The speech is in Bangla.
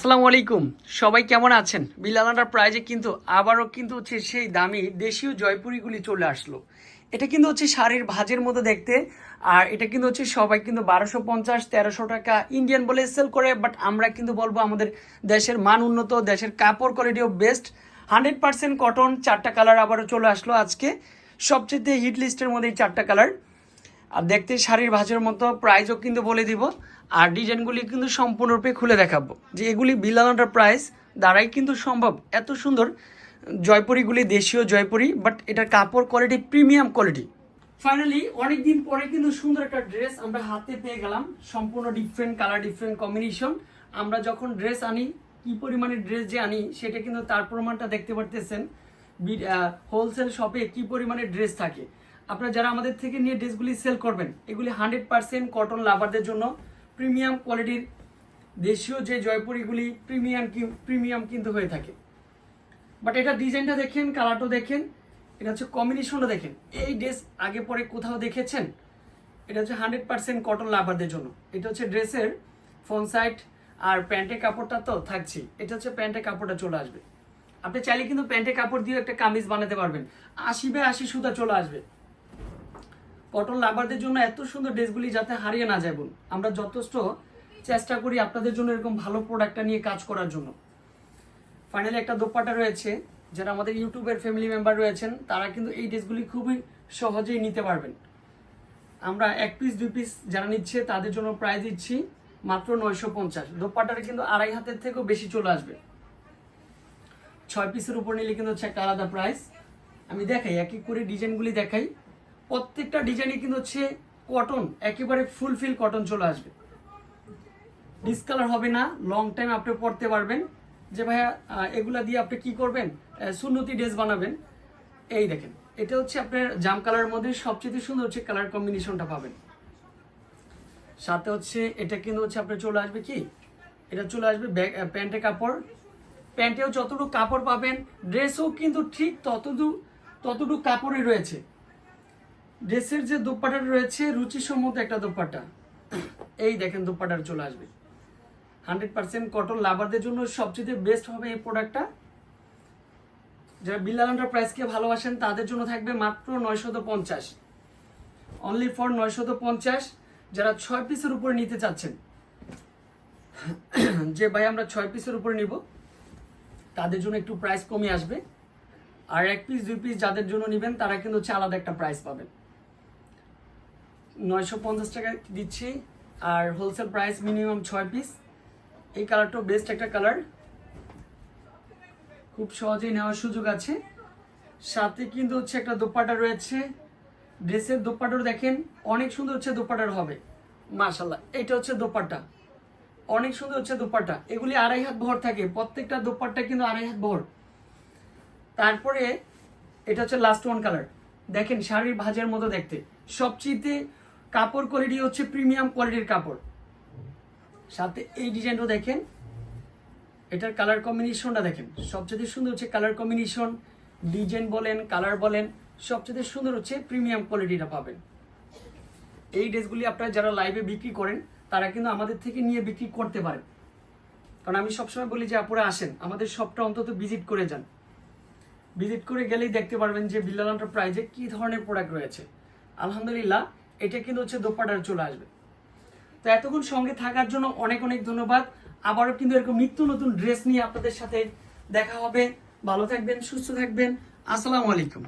আসসালামু আলাইকুম। সবাই কেমন আছেন? বিলালান্ডার প্রাইজে কিন্তু আবারও কিন্তু হচ্ছে সেই দামি দেশীয় জয়পুরিগুলি চলে আসলো। এটা কিন্তু হচ্ছে শাড়ির ভাজের মতো দেখতে, আর এটা কিন্তু হচ্ছে সবাই কিন্তু বারোশো পঞ্চাশ, তেরোশো টাকা ইন্ডিয়ান বলে সেল করে বাট আমরা কিন্তু বলব আমাদের দেশের মান উন্নত, দেশের কাপড় কোয়ালিটিও বেস্ট হান্ড্রেড পার্সেন্ট কটন চারটা কালার আবারও চলে আসলো আজকে। সবচেয়ে হিট লিস্টের মধ্যে এই চারটা কালার আর দেখতে শাড়ির ভাঁজের মতো প্রাইসও কিন্তু বলে দিব। আর ডিজাইনগুলি কিন্তু সম্পূর্ণরূপে খুলে দেখাবো। যে এগুলি বিলানোটার প্রাইস দ্বারাই কিন্তু সম্ভব। এত সুন্দর জয়পুরিগুলি, দেশীয় জয়পুরি বাট এটার কাপড় কোয়ালিটি প্রিমিয়াম কোয়ালিটি ফাইনালি অনেকদিন পরে কিন্তু সুন্দর একটা ড্রেস আমরা হাতে পেয়ে গেলাম। সম্পূর্ণ ডিফারেন্ট কালার ডিফারেন্ট কম্বিনেশন আমরা যখন ড্রেস আনি, কি পরিমাণে ড্রেস যে আনি, সেটা কিন্তু তার প্রমাণটা দেখতে পারতেছেন। হোলসেল শপে কি পরিমাণে ড্রেস থাকে। আপনারা যারা আমাদের থেকে নিয়ে ড্রেসগুলি সেল করবেন, এগুলি হান্ড্রেড পার্সেন্ট কটন লাভারদের জন্য প্রিমিয়াম কোয়ালিটির দেশীয় যে জয়পুরিগুলি প্রিমিয়াম প্রিমিয়াম কিন্তু হয়ে থাকে। বাট এটা ডিজাইনটা দেখেন কালারটা দেখেন, এটা হচ্ছে কম্বিনেশনটা দেখেন। এই ড্রেস আগে পরে কোথাও দেখেছেন? এটা হচ্ছে হান্ড্রেড পার্সেন্ট কটন লাভারদের জন্য। এটা হচ্ছে ড্রেসের ফ্রন্ট সাইড আর প্যান্টের কাপড়টা তো থাকছেই এটা হচ্ছে প্যান্টের কাপড়টা চলে আসবে। আপনি চাইলে কিন্তু প্যান্টের কাপড় দিয়ে একটা কামিজ বানাতে পারবেন। আশি বাই আশি সুতা চলে আসবে। কটন লাভারদের জন্য এত সুন্দর ড্রেসগুলি যাতে হারিয়ে না যায় বোন। আমরা যথেষ্ট চেষ্টা করি আপনাদের জন্য এরকম ভালো প্রোডাক্টটা নিয়ে কাজ করার জন্য। ফাইনালি একটা দোপাটা রয়েছে, যারা আমাদের ইউটিউবের ফ্যামিলি মেম্বার রয়েছেন, তারা কিন্তু এই ড্রেসগুলি খুবই সহজেই নিতে পারবেন। আমরা এক পিস দুই পিস যারা নিচ্ছে, তাদের জন্য প্রাইস দিচ্ছি মাত্র নয়শো পঞ্চাশ। দোপাটারে কিন্তু আড়াই হাতের থেকেও বেশি চলে আসবে। ছয় পিসের উপর নিলে কিন্তু হচ্ছে একটা আলাদা প্রাইস আমি দেখাই, এক এক করে ডিজাইনগুলি দেখাই। প্রত্যেকটা ডিজাইনই কিন্তু হচ্ছে কটন একেবারে ফুলফিল কটন চলে আসবে। ডিসকালার হবে না লং টাইম আপনি পড়তে পারবেন। যে ভাইয়া এগুলা দিয়ে আপনি কি করবেন? সুন্নতি ড্রেস বানাবেন। এই দেখেন, এটা হচ্ছে আপনার জাম কালারের মধ্যে সবচেয়ে সুন্দর হচ্ছে কালার কম্বিনেশনটা পাবেন। সাথে হচ্ছে এটা কিন্তু হচ্ছে আপনার চলে আসবে কি? এটা চলে আসবে ব্যাগ প্যান্টের কাপড়। প্যান্টেও যতটুকু কাপড় পাবেন ড্রেসও কিন্তু ঠিক ততটুকু ততটুকু কাপড়ই রয়েছে। ড্রেসের যে দোপাটা রয়েছে, রুচিসম্মত একটা দোপাট্টা এই দেখেন দোপাটার চলে আসবে। হান্ড্রেড পার্সেন্ট কটন লাভারদের জন্য সবচেয়ে বেস্ট হবে এই প্রোডাক্টটা যারা বিল্লাল প্রাইসকে ভালোবাসেন, তাদের জন্য থাকবে মাত্র নয়শত পঞ্চাশ। অনলি ফর নয়শত পঞ্চাশ। যারা ছয় পিসের উপরে নিতে চাচ্ছেন, যে ভাই আমরা ছয় পিসের উপরে নিব, তাদের জন্য একটু প্রাইস কমে আসবে। আর এক পিস দুই পিস যাদের জন্য নেবেন, তারা কিন্তু হচ্ছে আলাদা একটা প্রাইস পাবেন। নয়শো পঞ্চাশ টাকা দিচ্ছি। আর হোলসেল প্রাইস মিনিমাম ছয় পিস এই কালারটাও বেস্ট একটা কালার খুব সহজেই নেওয়ার সুযোগ আছে। সাথে কিন্তু হচ্ছে একটা দোপাটা রয়েছে। ড্রেসের দোপাটার দেখেন, অনেক সুন্দর হচ্ছে দোপাটার হবে। মাশাল্লাহ এটা হচ্ছে দোপাট্টা অনেক সুন্দর হচ্ছে দোপাট্টা এগুলি আড়াই হাত ভর থাকে। প্রত্যেকটা দোপাট্টা কিন্তু আড়াই হাত ভর। তারপরে এটা হচ্ছে লাস্ট ওয়ান কালার দেখেন শাড়ির ভাজের মতো দেখতে। সবচেয়ে কাপড় কোয়ালিটি হচ্ছে প্রিমিয়াম কোয়ালিটির কাপড়। সাথে এই ডিজাইনটা দেখেন। এটার কালার কম্বিনেশনটা দেখেন। সবচেয়ে সুন্দর হচ্ছে কালার কম্বিনেশন ডিজাইন বলেন কালার বলেন, সবচেয়ে সুন্দর হচ্ছে প্রিমিয়াম কোয়ালিটিটা পাবেন। এই ড্রেসগুলি আপনারা যারা লাইভে বিক্রি করেন, তারা কিন্তু আমাদের থেকে নিয়ে বিক্রি করতে পারেন। কারণ আমি সবসময় বলি যে আপনারা আসেন, আমাদের শপটা অন্তত ভিজিট করে যান। ভিজিট করে গেলেই দেখতে পারবেন যে, বিল্লাল প্রাইজে কি ধরনের প্রোডাক্ট রয়েছে। আলহামদুলিল্লাহ এটা কিন্তু হচ্ছে দোপাটার চলে আসবে। তো এতক্ষণ সঙ্গে থাকার জন্য অনেক অনেক ধন্যবাদ। আবারও কিন্তু এরকম নিত্য নতুন ড্রেস নিয়ে আপনাদের সাথে দেখা হবে। ভালো থাকবেন, সুস্থ থাকবেন। আসসালামু আলাইকুম।